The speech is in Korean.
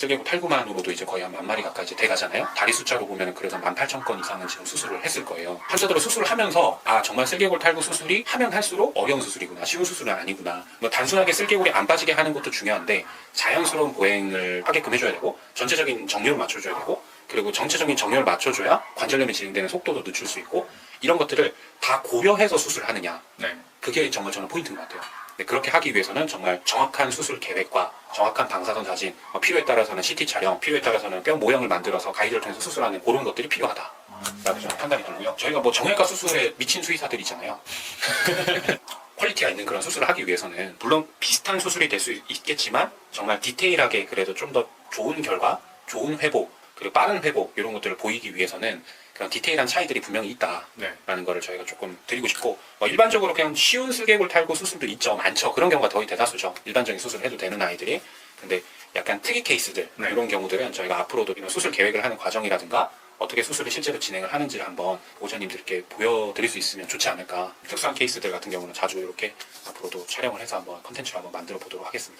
슬개골 탈구만으로도 이제 거의 한 만 마리 가까이 이제 돼가잖아요. 다리 숫자로 보면 그래서 18,000건 이상은 지금 수술을 했을 거예요. 환자들은 수술을 하면서 아 정말 슬개골 탈구 수술이 하면 할수록 어려운 수술이구나, 쉬운 수술은 아니구나. 뭐 단순하게 슬개골이 안 빠지게 하는 것도 중요한데 자연스러운 보행을 하게끔 해줘야 되고 전체적인 정렬을 맞춰줘야 되고 그리고 전체적인 정렬을 맞춰줘야 관절염이 진행되는 속도도 늦출 수 있고 이런 것들을 다 고려해서 수술하느냐 네. 그게 정말 저는 포인트인 것 같아요. 네, 그렇게 하기 위해서는 정말 정확한 수술 계획과 정확한 방사선 사진, 어, 필요에 따라서는 CT 촬영, 필요에 따라서는 뼈 모양을 만들어서 가이드를 통해서 수술하는 그런 것들이 필요하다. 라고 저는 판단이 들고요. 저희가 뭐 정형외과 수술에 미친 수의사들 있잖아요. 퀄리티가 있는 그런 수술을 하기 위해서는 물론 비슷한 수술이 될 수 있겠지만 정말 디테일하게 그래도 좀 더 좋은 결과, 좋은 회복, 그리고 빠른 회복 이런 것들을 보이기 위해서는 그런 디테일한 차이들이 분명히 있다. 네. 라는 거를 저희가 조금 드리고 싶고 뭐 일반적으로 그냥 쉬운 슬개골 탈구 수술도 있죠 많죠 그런 경우가 거의 대다수죠 일반적인 수술을 해도 되는 아이들이 근데 약간 특이 케이스들 네. 이런 경우들은 저희가 앞으로도 이런 수술 계획을 하는 과정이라든가 어떻게 수술을 실제로 진행을 하는지를 한번 보호자님들께 보여드릴 수 있으면 좋지 않을까 특수한 케이스들 같은 경우는 자주 이렇게 앞으로도 촬영을 해서 한번 컨텐츠로 한번 만들어 보도록 하겠습니다